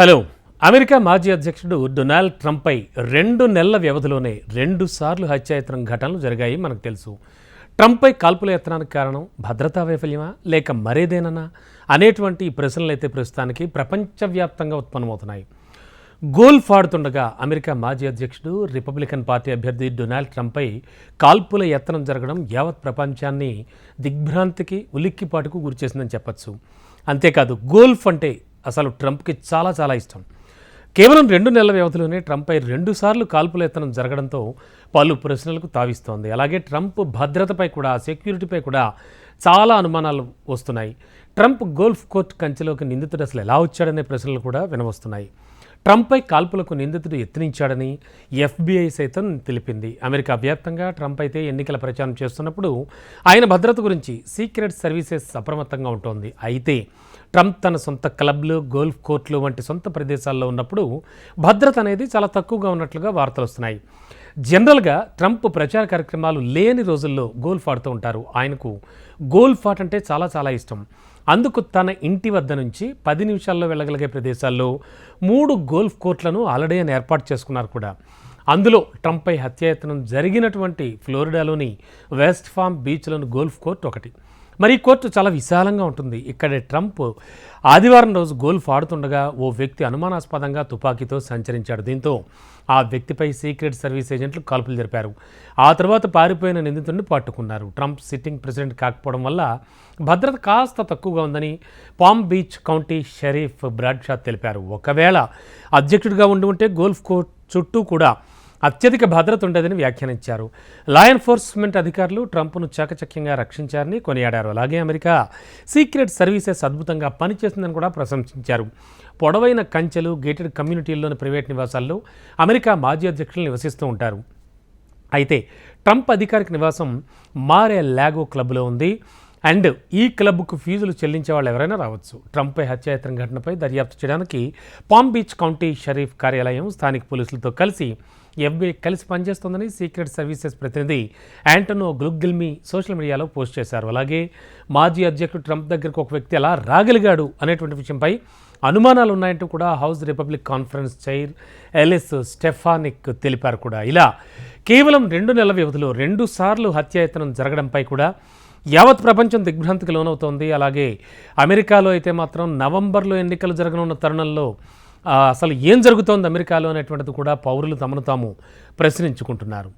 Hello. America మాజీ అధ్యక్షుడు Donald ట్రంప్పై రెండు నెలల వ్యవధిలోనే రెండు సార్లు హత్యాయత్నం ఘటనలు జరిగాయి మనకు తెలుసు. ట్రంప్పై కాల్పుల యత్నానికి కారణం భద్రతా వైఫల్యమా? లేక మరేదేనన్నా? అనేటువంటి ఈ ప్రశ్నలు అయితే ప్రస్తుతానికి ప్రపంచవ్యాప్తంగా ఉత్పన్నమవుతున్నాయి. గోల్ఫ్ ఆడుతుండగా అమెరికా మాజీ అధ్యక్షుడు రిపబ్లికన్ పార్టీ అభ్యర్థి డొనాల్డ్ ట్రంప్పై కాల్పుల యత్నం జరగడం యావత్ ప్రపంచాన్ని దిగ్భ్రాంతికి ఉలిక్కిపాటుకు గురిచేసిందని చెప్పొచ్చు. అంతేకాదు గోల్ఫ్ అంటే అసలు ట్రంప్కి చాలా చాలా ఇష్టం. కేవలం రెండు నెలల వ్యవధిలోనే ట్రంప్పై రెండుసార్లు కాల్పుల ఎత్తనం జరగడంతో పలు ప్రశ్నలకు తావిస్తోంది. అలాగే ట్రంప్ భద్రతపై కూడా సెక్యూరిటీపై కూడా చాలా అనుమానాలు వస్తున్నాయి. ట్రంప్ గోల్ఫ్ కోర్ట్ కంచెలోకి నిందితుడు అసలు ఎలా వచ్చాడనే ప్రశ్నలు కూడా వినవస్తున్నాయి. ట్రంప్పై కాల్పులకు నిందితుడు యత్నించాడని ఎఫ్బీఐ సైతం తెలిపింది. అమెరికా వ్యాప్తంగా ట్రంప్ అయితే ఎన్నికల ప్రచారం చేస్తున్నప్పుడు ఆయన భద్రత గురించి సీక్రెట్ సర్వీసెస్ అప్రమత్తంగా ఉంటోంది. అయితే ట్రంప్ తన సొంత క్లబ్లు గోల్ఫ్ కోర్టులు వంటి సొంత ప్రదేశాల్లో ఉన్నప్పుడు భద్రత అనేది చాలా తక్కువగా ఉన్నట్లుగా వార్తలు వస్తున్నాయి. జనరల్గా ట్రంప్ ప్రచార కార్యక్రమాలు లేని రోజుల్లో గోల్ఫ్ ఆడుతూ ఉంటారు. ఆయనకు గోల్ఫ్ ఆట అంటే చాలా చాలా ఇష్టం. అందుకు తన ఇంటి వద్ద నుంచి పది నిమిషాల్లో వెళ్ళగలిగే ప్రదేశాల్లో మూడు గోల్ఫ్ కోర్టులను ఆల్రెడీ ఆయన ఏర్పాటు చేసుకున్నారు కూడా. అందులో ట్రంప్పై హత్యాయత్నం జరిగినటువంటి ఫ్లోరిడాలోని వెస్ట్ ఫామ్ బీచ్లోని గోల్ఫ్ కోర్ట్ ఒకటి. మరి ఈ కోర్టు చాలా విశాలంగా ఉంటుంది. ఇక్కడ ట్రంప్ ఆదివారం రోజు గోల్ఫ్ ఆడుతుండగా ఓ వ్యక్తి అనుమానాస్పదంగా తుపాకీతో సంచరించాడు. దీంతో ఆ వ్యక్తిపై సీక్రెట్ సర్వీస్ ఏజెంట్లు కాల్పులు జరిపారు. ఆ తర్వాత పారిపోయిన నిందితుడిని పట్టుకున్నారు. ట్రంప్ సిట్టింగ్ ప్రెసిడెంట్ కాకపోవడం వల్ల భద్రత కాస్త తక్కువగా ఉందని Palm Beach County sheriff Bradshaw తెలిపారు. ఒకవేళ అధ్యక్షుడిగా ఉండి ఉంటే గోల్ఫ్ కోర్ట్ చుట్టూ కూడా అత్యధిక భద్రత ఉండేదని వ్యాఖ్యానించారు. లా ఎన్ఫోర్స్మెంట్ అధికారులు ట్రంప్ను చాకచక్యంగా రక్షించారని కొనియాడారు. అలాగే అమెరికా సీక్రెట్ సర్వీసెస్ అద్భుతంగా పనిచేసిందని కూడా ప్రశంసించారు. పొడవైన కంచెలు గేటెడ్ కమ్యూనిటీల్లోని ప్రైవేట్ నివాసాల్లో అమెరికా మాజీ అధ్యక్షులు నివసిస్తూ ఉంటారు. అయితే ట్రంప్ అధికారిక నివాసం మారే లాగో క్లబ్లో ఉంది. అండ్ ఈ క్లబ్కు ఫీజులు చెల్లించే వాళ్ళు ఎవరైనా రావచ్చు. ట్రంప్పై హత్యాయత్నం ఘటనపై దర్యాప్తు చేయడానికి పామ్ బీచ్ కౌంటీ షరీఫ్ కార్యాలయం స్థానిక పోలీసులతో కలిసి ఎఫ్బీఐ కలిసి పనిచేస్తోందని సీక్రెట్ సర్వీసెస్ ప్రతినిధి యాంటనో గ్లుగ్గిల్మి సోషల్ మీడియాలో పోస్ట్ చేశారు. అలాగే మాజీ అధ్యక్షుడు ట్రంప్ దగ్గరకు ఒక వ్యక్తి ఎలా రాగలిగాడు అనేటువంటి విషయంపై అనుమానాలు ఉన్నాయంటూ కూడా House Republic conference chair Elise Stefanik తెలిపారు కూడా. ఇలా కేవలం రెండు నెలల వ్యవధిలో రెండు సార్లు హత్యాయత్నం జరగడంపై కూడా యావత్ ప్రపంచం దిగ్భ్రాంతికి లోనవుతోంది. అలాగే అమెరికాలో అయితే మాత్రం నవంబర్లో ఎన్నికలు జరగనున్న తరుణంలో అసలు ఏం జరుగుతోంది అమెరికాలో అనేటువంటిది కూడా పౌరులు తమను తాము ప్రశ్నించుకుంటున్నారు.